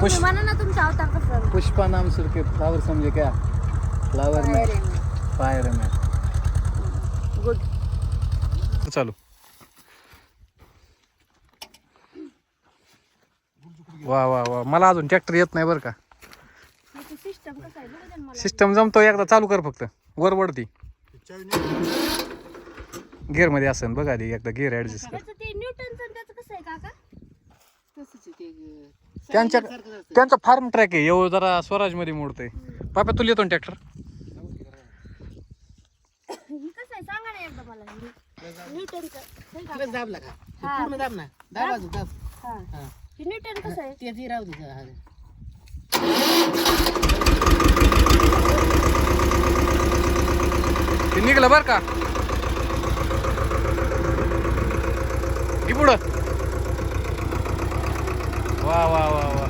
पुष्प म्हणा ना तुमचा अवतार कसं? पुष्पा नाम सुन के? फ्लावर समझे क्या फ्लावर में फायर में गुड चालू. वा वा वा. मला अजून ट्रॅक्टर येत नाही बरं का. सिस्टम कसं आहे? बघू दे ना मला. सिस्टम जमतो एकदा चालू कर फक्त. वर वरती. गिअरमध्ये असेल बघा आधी एकदा गिअर ऍडजस्ट कर. त्याचं ते न्यूटनचं आणि त्याचं कसं आहे काका? त्यांच्या त्यांचा फार्म ट्रॅक आहे. येऊ जरा स्वराजमध्ये मोडतंय. पाप्या तुला येतो ट्रॅक्टर ही कसं आहे. सांगा ना एकदा मला. न्यूटनचं हे का? तिकडे दाबला का? ते हा. पूर्ण दाब ना. दाब अजून दाब. हा. हा. हे न्यूटन कसं आहे. ते ती राहू दे हा. ते निघलं बर का? पुढं. वा वा वा वा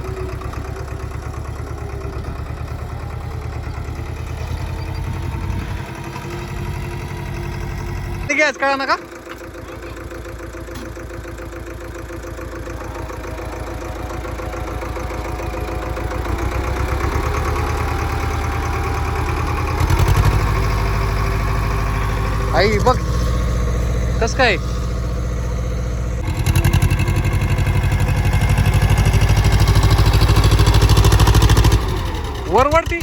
ते घ्यायच कळा ना का? आई बघ. कस काय? वरवरती?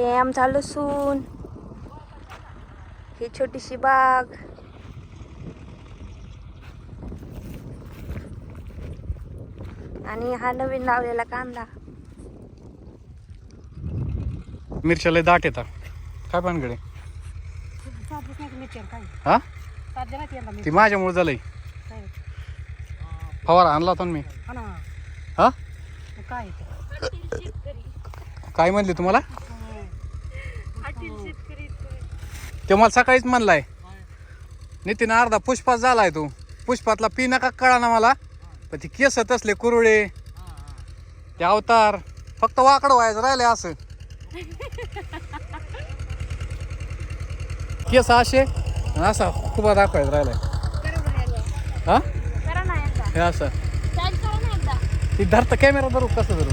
हे आमचा लसूण ही छोटीशी बाग. आणि हा नवीन लावलेला कांदा. मिरच्या लय दाट येतात. काय पानगडे हा? ती माझ्यामुळे झालंय. फवारा आणला होता ना मी. हा काय म्हणले तुम्हाला? ते मला सकाळीच म्हणलाय नितीन अर्धा पुष्पात झालाय तू. पुष्पातला पी नका कळा ना मला. पण ती केस तसले कुरुळे. ते अवतार. फक्त वाकड व्हायचं राहिले असं. केस असे असा खुबा दाखवायचं राहिलाय. हा? हे असं. ती धरतं कॅमेरा धरू कसं धरू?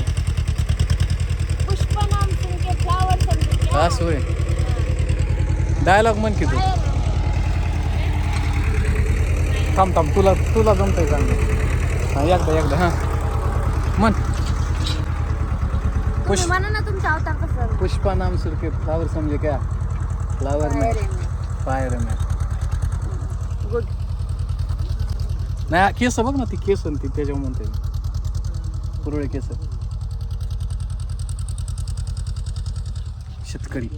असं होय. डायलॉग म्हण की तू. थांब थांब तुला तुला जमतंय चांगलं हा एकदा एकदा हा. म्हण. पुष्प म्हणा ना तुमचा अवतार कसं पुष्पा नाम सुन के फ्लावर समझे क्या फ्लावर में फायर में गुड नाही केस बघ ना ती केस आणि ती त्याच्यावर म्हणते. कुरळे केस. शेतकरी.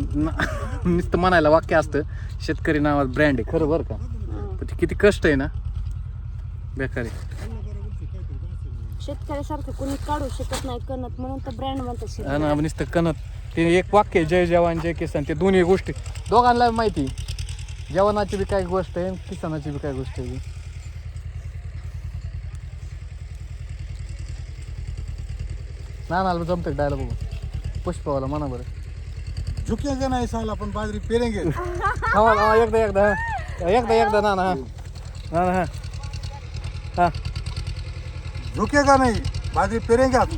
नुसतं म्हणायला वाक्य असतं शेतकरी नावात ब्रँड आहे खरं बरं का? पण ते किती कष्ट आहे ना? बेकारी शेतकऱ्यासारखं कोणी काढू शकत नाही कणत म्हणून तर ब्रँड म्हणतात शेतकरी. नुसतं कणत. ते एक वाक्य आहे, जय जवान जय किसान ते दोन्ही गोष्टी. दोघांना माहिती जवानाची बी काय गोष्ट आहे किसानाची बी काय गोष्ट आहे. ना ना जमतं डायला बघू पुष्पवाला म्हणा बरं. झुकेगा नहीं साल अपन बाजरी पेरेंगे हा हा एकदा एकदा हा. एकदा एकदा ना ना हा ना ना हा हा झुकेगा नहीं बाजरी पेरेंगे आप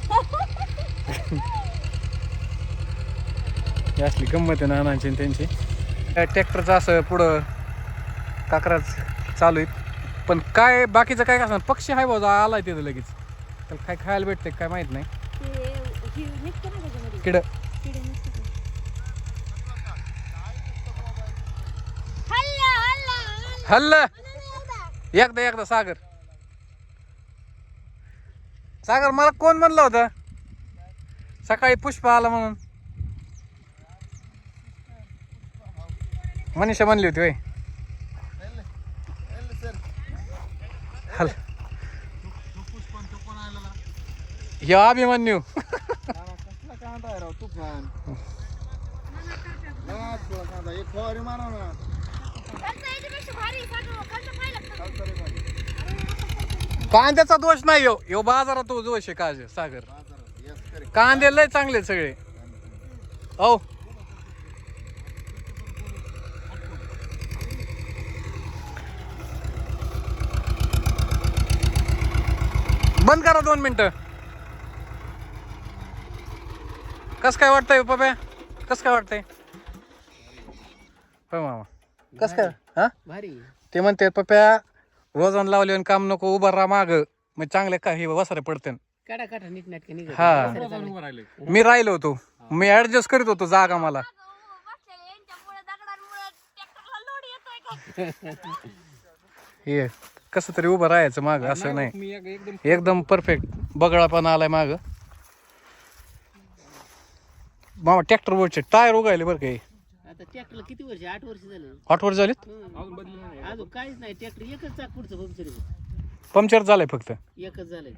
ही असली गंमत आहे नानांची आणि त्यांची काय ट्रॅक्टरचं असं पुढं काकराच चालू आहेत पण काय बाकीचं काय असणार पक्षी आहे बाबा आलाय तिथं लगेच त्याला काय खायला भेटतंय काय माहीत नाही हे ना किड किडे निघतात ना. हल्ला, हल्ला, हल्ल. एकदा एकदा सागर. सागर मला कोण म्हणलं होतं? सकाळी पुष्प आला म्हणून. मनीषा म्हणली होती होय. हल हे अभिमन्यू कसला कांदा आहे राव तुफान बघा थोडा कांदा एक फवारी मारा ना त्यांचं याच्यापेक्षा भारी आहे, सगळं. खालचं खायला लागतं. चालतं रे बाई. कांद्याचा दोष नाही हो ह्यो बाजारात तो दोष आहे काज सागर. कांदे लय चांगले सगळे. हो बंद करा दोन मिनिटं. कस काय वाटतंय पप्या? कस काय वाटतंय? होय मामा. कस काय? हा? भारी. ते म्हणते पप्या रोजान लावले आणि काम नको उभं राहा माग. मग चांगले का हे वसारे पडते काढा काढा नीट नाटक निघत हा. मी राहिलो होतो. मी ऍडजस्ट करीत होतो जागा मला. हे कसं तरी उभं राहायचं माग असं नाही एकदम परफेक्ट बगळा पण आलाय माग. मामा ट्रॅक्टर वरचे टायर उगायले बरं काही आता ट्रॅक्टरला किती वर्ष? आठ वर्ष झालं. आठ वर झालीत. अजून काहीच नाही. ट्रॅक्टर एकच चाक पुढचं पंक्चर पंक्चर झालंय फक्त. एकच झालंय.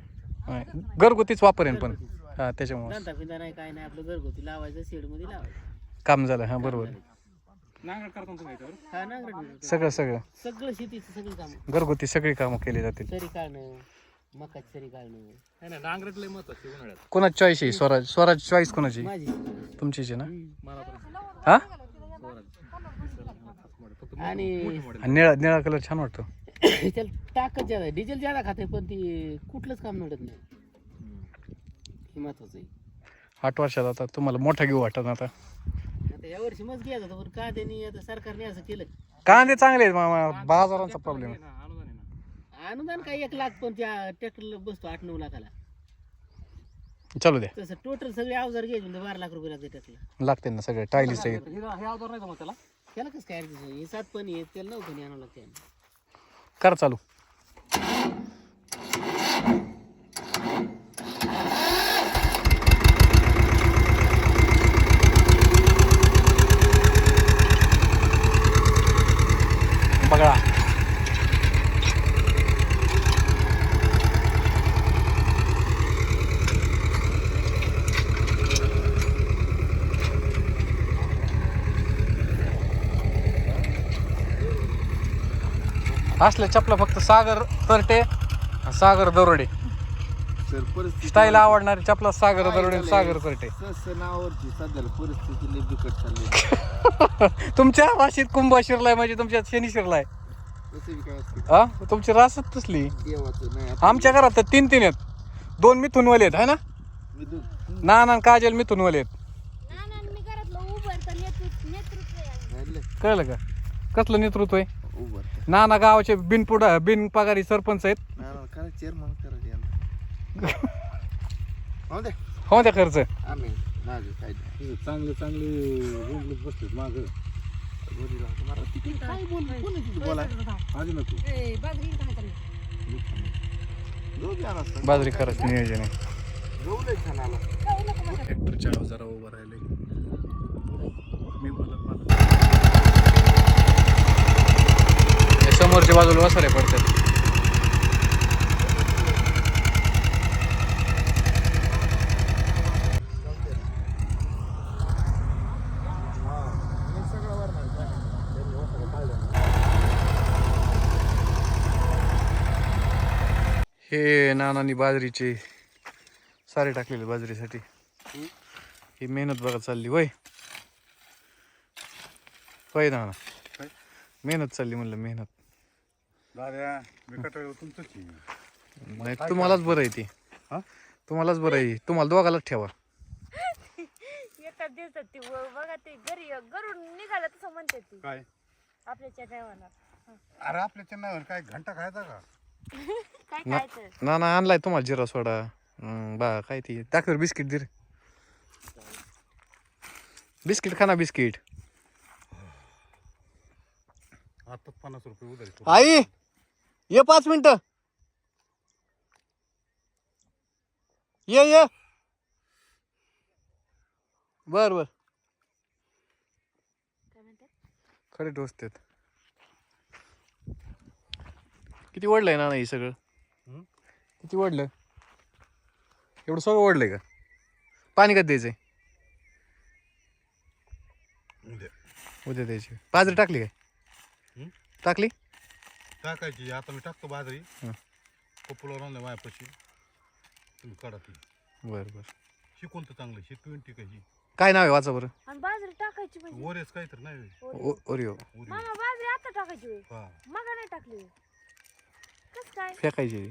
होय. घरगुतीच वापरेन पण. हा त्याच्यामुळे. दांता फिंदा नाही काय नाही. आपलं घरगुती लावायचं शेडमध्ये लावायचं. काम झालं. हा बरोबर. हा नांगरट बिंगरट. सगळं सगळं. सगळं शेतीचं सगळं काम. घरगुती सगळी कामं केली जातील. सरी काढणं मकाची सरी काढणं. कोणाची चॉईस आहे? स्वराज स्वराज चॉईस कोणाची? माझी. तुमचीच आहे ना? हा? आणि निळा निळा कलर छान वाटतो. त्याला टाकत ज्यादा डिझेल ज्यादा खाते पण ती कुठलंच काम नडत नाही. हे महत्वाचं आहे. आठ वर्षात आता तुम्हाला मोठा घेऊ वाटत आता. आता या वर्षी मग घ्यायचा होता, पण का त्यांनी आता सरकारने असं केलं. कांदे चांगले आहेत मामा. बाजारांचा प्रॉब्लेम अनुदान काय एक लाख पण त्या ट्रॅक्टरला बसतो आठ नऊ लाखाला. चालू द्या तसं टोटल सगळे अवजार घ्यायचे म्हणजे बारा लाख रुपये लागते ट्रॅक्टरला लागते ना सगळे टायलीच. आहेत त्याला? त्याला कसं काय ऍडजस्ट हे सात पण येत त्याला नऊ पण आणावं लागते कर चालू बघा असल्या चपला फक्त सागर तरटे सागर दरोडे. सर परिस्थिती स्टाईल आवडणारी चपला सागर दरोडे आणि सागर तरटे. सस्य नावावरची सध्याला परिस्थिती लई बिकट चालली तुमच्या भाषेत कुंभ शिरलाय म्हणजे तुमच्या शनी शिरलाय. तसं बी काय असते? हा? तुमची रासच तसली. देवाचं नाही आता आमच्या घरात तर तीन तीन आहेत. दोन मिथुनवाले आहेत है ना? मी दु- ना ना काजल मिथुनवाले आहेत. ना ना मी घरातलं उभं तर नेतृत्व नेतृत्व आहे. आमचं. राहिलं? कळलं का? कसलं नेतृत्व आहे? उभं राहा. ना ना गावाचे बिनपुडा बिनपगारी सरपंच आहेत. चेअरमन. हो दे. हो त्या खर्च. आम्ही काय. चांगले चांगले माग. काय बोल कोण आहे तिथे बोलाय आधी नको. दोघे आला असता. बाजरी करायचं नियोजन आहे. छान आला ट्रॅक्टरच्या जरा उभं राहिले मी बोलत समोरच्या बाजूला वसारे पडतात. हे नानानी बाजरीचे सारे टाकलेले बाजरीसाठी. ही मेहनत बघा चालली वय. होय नाना. काय? मेहनत चालली म्हणलं मेहनत. दाद्या मी कटाळ तुमचंच आहे. नाही तुम्हालाच बरं आहे ती. हा? तुम्हालाच बरं आहे. तुम्हाला दोघालाच ठेवा. एका दिवसात ती व- बघा ते घरी घरून निघालं तसं म्हणते ती. काय? आपल्याच्या टायमाला अरे आपल्या चेन्नईवर काय घंटा खायचा का? काय ना- नाना आणलाय तुम्हाला जिरा सोडा. बा काय ती? दाखवर बिस्किट दे रे. बिस्किट खा ना बिस्किट. आताच पन्नास रुपये उधारी. आई! ये पाच मिनिट. ये ये. बर बर. खरे टोचतात. किती वडलंय ना हे सगळं? किती वडलं एवढं सगळं ओढलंय का? पाणी कधी द्यायचंय? उद्या. उद्या द्यायची बाजरी टाकली काय? टाकली? टाकायची आता मी टाकतो बाजरी. हं. पपुलर आणलं मायापाशी. तुम्ही काढा ती. बरं बरं. शिकवून तर चांगलं ही ट्वेंटी कशी काय नाव आहे वाचा बरं? आणि बाजरी टाकायची म्हणजे? वरेस काही तर नाही ओरिओ. ओ- ओरिओ. उरी मामा बाजरी आता टाकायची होय. हा. मग नाही टाकली कस काय? फेकायची